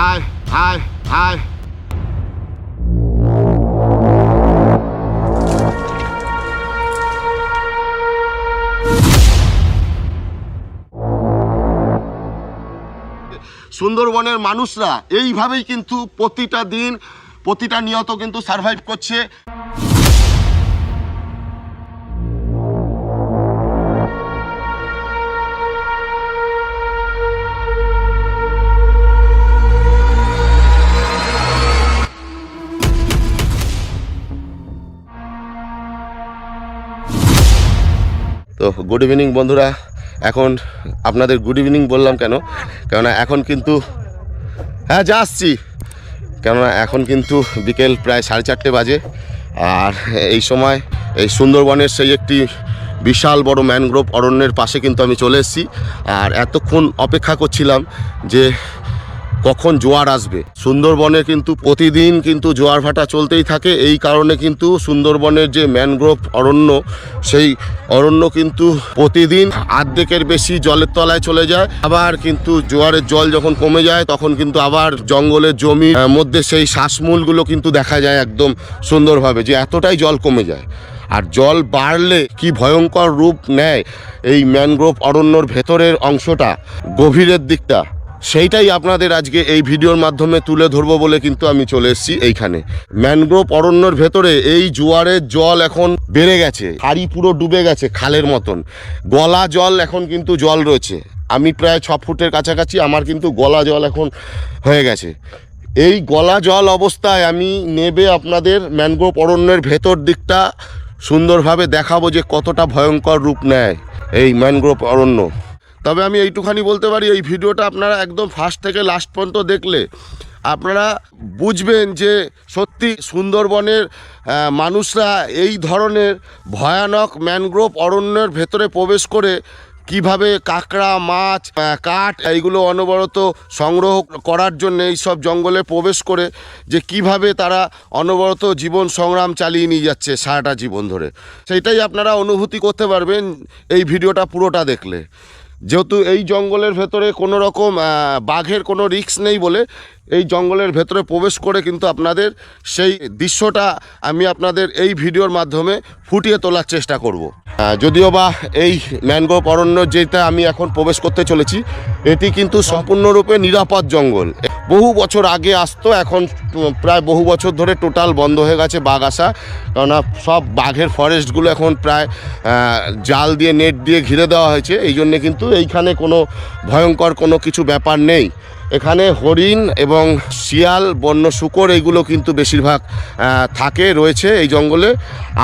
হায় hi, hi. সুন্দরবনের মানুষরা এইভাবেই কিন্তু প্রতিটা দিন প্রতিটা নিয়ত কিন্তু সার্ভাইভ করছে তো গুড ইভিনিং বন্ধুরা। এখন আপনাদের গুড ইভিনিং বললাম কেন? কেননা এখন কিন্তু হ্যাঁ যা আসছি। কেননা এখন কিন্তু বিকেল প্রায় সাড়ে চারটে বাজে। আর এই সময় এই সুন্দরবনের সেই একটি বিশাল বড় ম্যানগ্রোভ অরণ্যের পাশে কিন্তু আমি চলে এসেছি। আর এতক্ষণ অপেক্ষা করছিলাম যে কখন জোয়ার আসবে? সুন্দরবনে কিন্তু প্রতিদিন কিন্তু জোয়ার ভাটা চলতেই থাকে। এই কারণে কিন্তু সুন্দরবনের যে ম্যানগ্রোভ অরণ্য, সেই অরণ্য কিন্তু প্রতিদিন আর্ধেকের বেশি জলের তলায় চলে যায়। আবার কিন্তু জোয়ারের জল যখন কমে যায়, তখন কিন্তু আবার জঙ্গলের জমি মধ্যে সেই শ্বাসমূলগুলো কিন্তু দেখা যায় একদম সুন্দরভাবে যে এতটাই জল কমে যায়। আর জল বাড়লে কি ভয়ঙ্কর রূপ নেয় এই ম্যানগ্রোভ অরণ্যর ভেতরের অংশটা, গভীরের দিকটা? সেইটাই আপনাদের আজকে এই ভিডিওর মাধ্যমে তুলে ধরবো বলে কিন্তু আমি চলে এসেছি এইখানে। ম্যানগ্রোভ অরণ্যর ভেতরে এই জোয়ারের জল এখন বেড়ে গেছে। হাড়ি পুরো ডুবে গেছে খালের মতন। গলা জল এখন কিন্তু জল রয়েছে। আমি প্রায় ছ ফুটের কাছাকাছি আমার কিন্তু গলা জল এখন হয়ে গেছে। এই গলা জল অবস্থায় আমি নেবে আপনাদের ম্যানগ্রোভ অরণ্যের ভেতর দিকটা সুন্দরভাবে দেখাবো যে কতটা ভয়ঙ্কর রূপ নেয় এই ম্যানগ্রোভ অরণ্য। তবে আমি এইটুখানি বলতে পারি, এই ভিডিওটা আপনারা একদম ফার্স্ট থেকে লাস্ট পর্যন্ত দেখলে আপনারা বুঝবেন যে সত্যি সুন্দরবনের মানুষরা এই ধরনের ভয়ানক ম্যানগ্রোভ অরণ্যের ভেতরে প্রবেশ করে কীভাবে কাঁকড়া, মাছ কাঠ এইগুলো অনবরত সংগ্রহ করার জন্য এই সব জঙ্গলে প্রবেশ করে যে কীভাবে তারা অনবরত জীবন সংগ্রাম চালিয়ে নিয়ে যাচ্ছে সারাটা জীবন ধরে। সেইটাই আপনারা অনুভূতি করতে পারবেন এই ভিডিওটা পুরোটা দেখলে। যেহেতু এই জঙ্গলের ভেতরে কোনো রকম বাঘের কোনো রিস্ক নেই বলে এই জঙ্গলের ভেতরে প্রবেশ করে কিন্তু আপনাদের সেই দৃশ্যটা আমি আপনাদের এই ভিডিওর মাধ্যমে ফুটিয়ে তোলার চেষ্টা করব। যদিও বা এই ম্যানগ্রোভ অরণ্য যেটা আমি এখন প্রবেশ করতে চলেছি, এটি কিন্তু সম্পূর্ণরূপে নিরাপদ জঙ্গল। বহু বছর আগে আসতো, এখন প্রায় বহু বছর ধরে টোটাল বন্ধ হয়ে গেছে বাঘ আসা। কেননা সব বাঘের ফরেস্টগুলো এখন প্রায় জাল দিয়ে, নেট দিয়ে ঘিরে দেওয়া হয়েছে। এই জন্যে কিন্তু এইখানে কোনো ভয়ঙ্কর কোনো কিছু ব্যাপার নেই। এখানে হরিণ এবং শিয়াল, বন্য শুকর এইগুলো কিন্তু বেশিরভাগ থাকে, রয়েছে এই জঙ্গলে।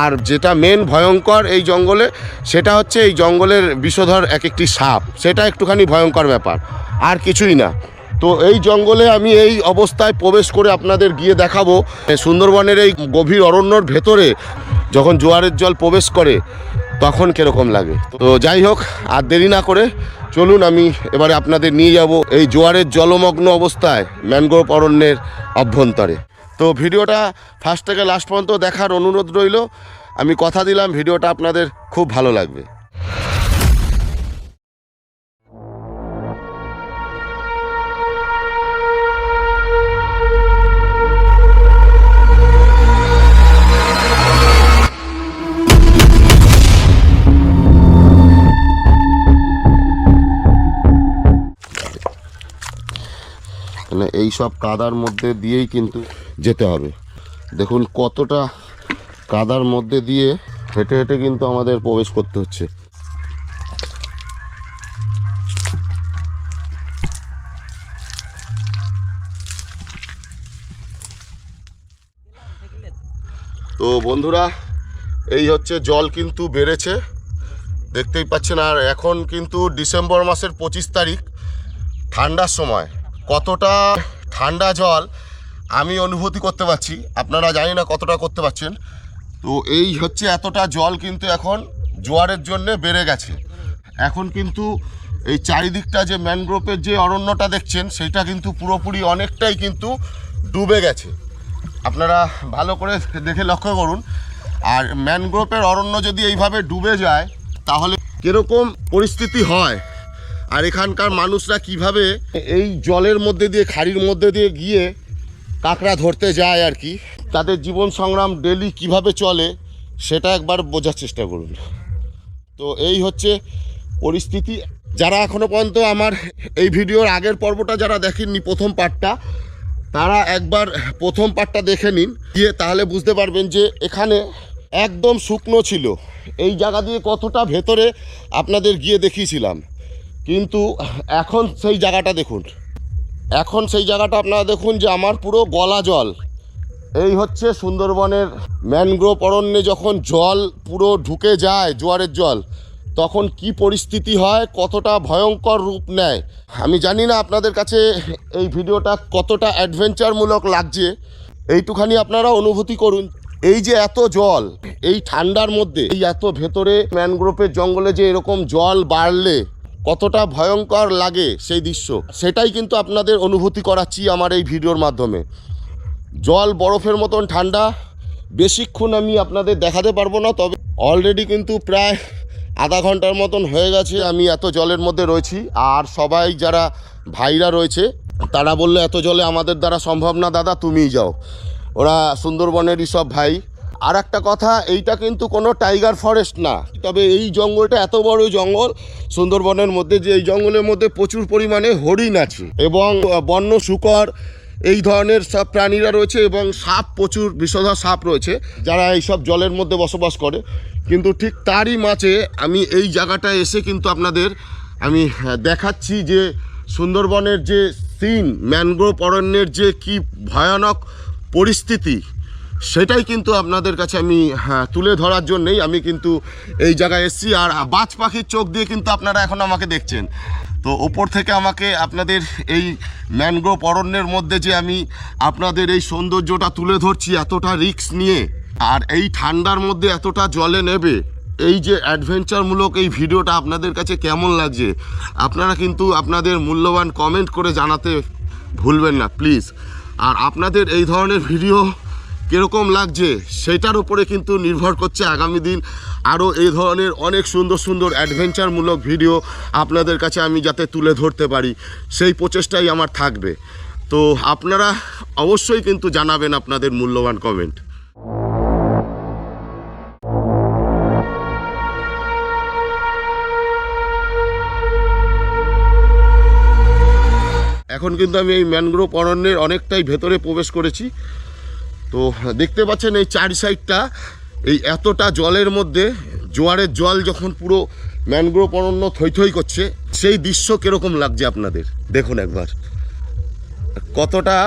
আর যেটা মেন ভয়ঙ্কর এই জঙ্গলে, সেটা হচ্ছে এই জঙ্গলের বিষধর এক একটি সাপ। সেটা একটুখানি ভয়ঙ্কর ব্যাপার। আর কিছুই না। তো এই জঙ্গলে আমি এই অবস্থায় প্রবেশ করে আপনাদের গিয়ে দেখাবো। সুন্দরবনের এই গভীর অরণ্যর ভেতরে যখন জোয়ারের জল প্রবেশ করে, তখন কীরকম লাগে? তো যাই হোক, আর দেরি না করে চলুন আমি এবারে আপনাদের নিয়ে যাব এই জোয়ারের জলমগ্ন অবস্থায় ম্যানগ্রোভ অরণ্যের অভ্যন্তরে। তো ভিডিওটা ফার্স্ট থেকে লাস্ট পর্যন্ত দেখার অনুরোধ রইল। আমি কথা দিলাম, ভিডিওটা আপনাদের খুব ভালো লাগবে। মানে এই সব কাদার মধ্যে দিয়েই কিন্তু যেতে হবে। দেখুন কতটা কাদার মধ্যে দিয়ে হেঁটে হেঁটে কিন্তু আমাদের প্রবেশ করতে হচ্ছে। তো বন্ধুরা, এই হচ্ছে জল কিন্তু বেড়েছে। দেখতেই পাচ্ছেন, আর এখন কিন্তু ডিসেম্বর মাসের পঁচিশ তারিখ, ঠান্ডার সময়। কতটা ঠান্ডা জল আমি অনুভূতি করতে পারছি, আপনারা জানি না কতটা করতে পারছেন। তো এই হচ্ছে এতটা জল কিন্তু এখন জোয়ারের জন্যে বেড়ে গেছে। এখন কিন্তু এই চারিদিকটা যে ম্যানগ্রোভের যে অরণ্যটা দেখছেন, সেটা কিন্তু পুরোপুরি অনেকটাই কিন্তু ডুবে গেছে। আপনারা ভালো করে দেখে লক্ষ্য করুন। আর ম্যানগ্রোভের অরণ্য যদি এইভাবে ডুবে যায়, তাহলে কীরকম পরিস্থিতি হয়? আর এখানকার মানুষরা কীভাবে এই জলের মধ্যে দিয়ে, খাড়ির মধ্যে দিয়ে গিয়ে কাঁকড়া ধরতে যায় আর কি, তাদের জীবন সংগ্রাম ডেলি কীভাবে চলে, সেটা একবার বোঝার চেষ্টা করুন। তো এই হচ্ছে পরিস্থিতি। যারা এখনও পর্যন্ত আমার এই ভিডিওর আগের পর্বটা যারা দেখেননি, প্রথম পার্টটা তারা একবার প্রথম পার্টটা দেখে নিন, দিয়ে তাহলে বুঝতে পারবেন যে এখানে একদম শুকনো ছিল। এই জায়গা দিয়ে কতটা ভেতরে আপনাদের গিয়ে দেখিয়েছিলাম। কিন্তু এখন সেই জায়গাটা দেখুন। এখন সেই জায়গাটা আপনারা দেখুন যে আমার পুরো গলা জল। এই হচ্ছে সুন্দরবনের ম্যানগ্রোভ অরণ্যে যখন জল পুরো ঢুকে যায়, জোয়ারের জল, তখন কি পরিস্থিতি হয়, কতটা ভয়ঙ্কর রূপ নেয়? আমি জানি না আপনাদের কাছে এই ভিডিওটা কতটা অ্যাডভেঞ্চারমূলক লাগছে। এইটুখানি আপনারা অনুভূতি করুন। এই যে এত জল, এই ঠান্ডার মধ্যে, এই এত ভেতরে ম্যানগ্রোভের জঙ্গলে যে এরকম জল বাড়লে কতটা ভয়ঙ্কর লাগে সেই দৃশ্য, সেটাই কিন্তু আপনাদের অনুভূতি করাচ্ছি আমার এই ভিডিওর মাধ্যমে। জল বরফের মতন ঠান্ডা, বেশিক্ষণ আমি আপনাদের দেখাতে পারব না, তবে অলরেডি কিন্তু প্রায় আধা ঘণ্টার মতন হয়ে গেছে আমি এত জলের মধ্যে রয়েছি। আর সবাই যারা ভাইরা রয়েছে, তারা বললে, এত জলে আমাদের দ্বারা সম্ভব না, দাদা, তুমিই যাও। ওরা সুন্দরবনেরই সব ভাই। আর একটা কথা, এইটা কিন্তু কোনো টাইগার ফরেস্ট না। তবে এই জঙ্গলটা এত বড় জঙ্গল, সুন্দরবনের মধ্যে যে এই জঙ্গলের মধ্যে প্রচুর পরিমাণে হরিণ আছে এবং বন্য শুকর, এই ধরনের সব প্রাণীরা রয়েছে এবং সাপ, প্রচুর বিষধর সাপ রয়েছে, যারা এই সব জলের মধ্যে বসবাস করে। কিন্তু ঠিক তারই মাঝে আমি এই জায়গাটায় এসে কিন্তু আপনাদের আমি দেখাচ্ছি যে সুন্দরবনের যে সিন ম্যানগ্রোভ অরণ্যের যে কি ভয়ানক পরিস্থিতি সেটাই কিন্তু আপনাদের কাছে আমি হ্যাঁ, তুলে ধরার জন্যই আমি কিন্তু এই জায়গায় এসেছি। আর বাজ পাখির চোখ দিয়ে কিন্তু আপনারা এখন আমাকে দেখছেন। তো ওপর থেকে আমাকে আপনাদের এই ম্যানগ্রোভ অরণ্যের মধ্যে যে আমি আপনাদের এই সৌন্দর্যটা তুলে ধরছি এতটা রিস্ক নিয়ে আর এই ঠান্ডার মধ্যে এতটা জলে নেবে এই যে অ্যাডভেঞ্চারমূলক এই ভিডিওটা আপনাদের কাছে কেমন লাগছে আপনারা কিন্তু আপনাদের মূল্যবান কমেন্ট করে জানাতে ভুলবেন না প্লিজ। আর আপনাদের এই ধরনের ভিডিও কীরকম লাগছে সেটার উপরে কিন্তু নির্ভর করছে আগামী দিন। আরও এই ধরনের অনেক সুন্দর সুন্দর অ্যাডভেঞ্চারমূলক ভিডিও আপনাদের কাছে আমি যাতে তুলে ধরতে পারি, সেই প্রচেষ্টাই আমার থাকবে। তো আপনারা অবশ্যই কিন্তু জানাবেন আপনাদের মূল্যবান কমেন্ট এখন কিন্তু আমি এই ম্যানগ্রোভ অরণ্যের অনেকটাই ভেতরে প্রবেশ করেছি। তো দেখতে পাচ্ছেন এই চার সাইডটা, এই এতটা জলের মধ্যে জোয়ারের জল যখন পুরো ম্যানগ্রোভ অরণ্য থই থই করছে, সেই দৃশ্য কীরকম লাগছে আপনাদের? দেখুন একবার। কতটা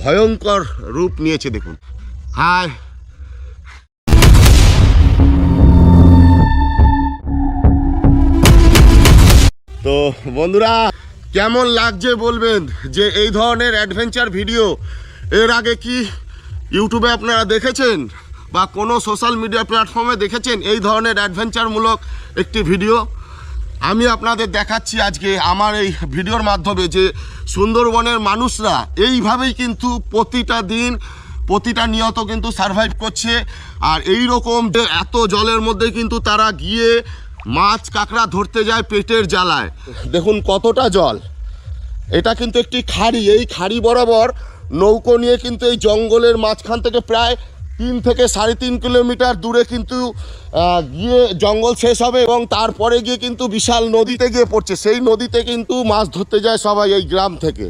ভয়ঙ্কর রূপ নিয়েছে, দেখুন। হায়! তো বন্ধুরা, কেমন লাগছে বলবেন যে এই ধরনের অ্যাডভেঞ্চার ভিডিও এর আগে কি ইউটিউবে আপনারা দেখেছেন বা কোনো সোশ্যাল মিডিয়া প্ল্যাটফর্মে দেখেছেন এই ধরনের অ্যাডভেঞ্চারমূলক একটি ভিডিও? আমি আপনাদের দেখাচ্ছি আজকে আমার এই ভিডিওর মাধ্যমে যে সুন্দরবনের মানুষরা এইভাবেই কিন্তু প্রতিটা দিন, প্রতিটা নিয়ত কিন্তু সারভাইভ করছে। আর এই রকম যে এত জলের মধ্যে কিন্তু তারা গিয়ে মাছ কাঁকড়া ধরতে যায় পেটের জ্বালায়। দেখুন কতটা জল। এটা কিন্তু একটি খাড়ি। এই খাড়ি বরাবর নৌকো নিয়ে কিন্তু এই জঙ্গলের মাঝখান থেকে প্রায় তিন থেকে সাড়ে তিন কিলোমিটার দূরে কিন্তু গিয়ে জঙ্গল শেষ হবে এবং তারপরে গিয়ে কিন্তু বিশাল নদীতে গিয়ে পড়ছে। সেই নদীতে কিন্তু মাছ ধরতে যায় সবাই এই গ্রাম থেকে।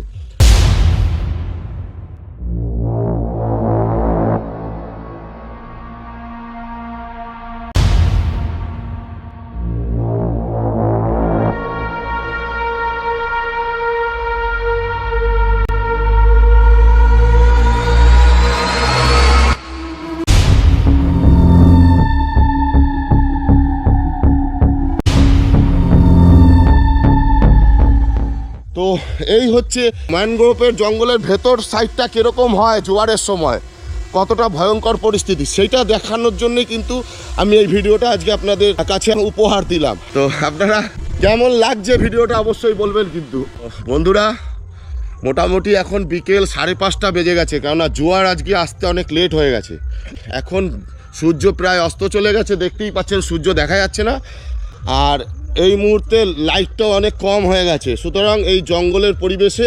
এই হচ্ছে ম্যানগ্রোভের জঙ্গলের ভেতর সাইডটা কীরকম হয় জোয়ারের সময়? কতটা ভয়ঙ্কর পরিস্থিতি? সেটা দেখানোর জন্যই কিন্তু আমি এই ভিডিওটা আজকে আপনাদের কাছে উপহার দিলাম। তো আপনারা কেমন লাগছে ভিডিওটা অবশ্যই বলবেন কিন্তু। বন্ধুরা, মোটামুটি এখন বিকেল সাড়ে পাঁচটা বেজে গেছে, কেননা জোয়ার আজকে আসতে অনেক লেট হয়ে গেছে। এখন সূর্য প্রায় অস্ত চলে গেছে, দেখতেই পাচ্ছেন সূর্য দেখা যাচ্ছে না। আর এই মুহূর্তে লাইটটাও অনেক কম হয়ে গেছে। সুতরাং এই জঙ্গলের পরিবেশে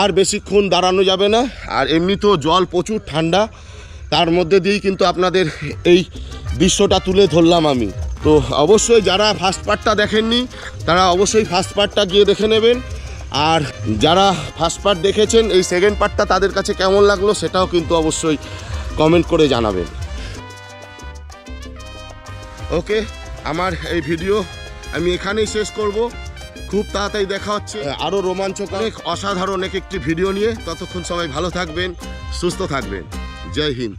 আর বেশিক্ষণ দাঁড়ানো যাবে না। আর এমনিতেও জল প্রচুর ঠান্ডা। তার মধ্যে দিয়েই কিন্তু আপনাদের এই দৃশ্যটা তুলে ধরলাম আমি। তো অবশ্যই যারা ফার্স্ট পার্টটা দেখেননি, তারা অবশ্যই ফার্স্ট পার্টটা গিয়ে দেখে নেবেন। আর যারা ফার্স্ট পার্ট দেখেছেন, এই সেকেন্ড পার্টটা তাদের কাছে কেমন লাগল সেটাও কিন্তু অবশ্যই কমেন্ট করে জানাবেন। ওকে আমার এই ভিডিও আমি এখানেই শেষ করব। খুব তাড়াতাড়ি দেখা হচ্ছে। আরও রোমাঞ্চক অনেক অসাধারণ এক একটি ভিডিও নিয়ে। ততক্ষণ সবাই ভালো থাকবেন সুস্থ থাকবেন। জয় হিন্দ।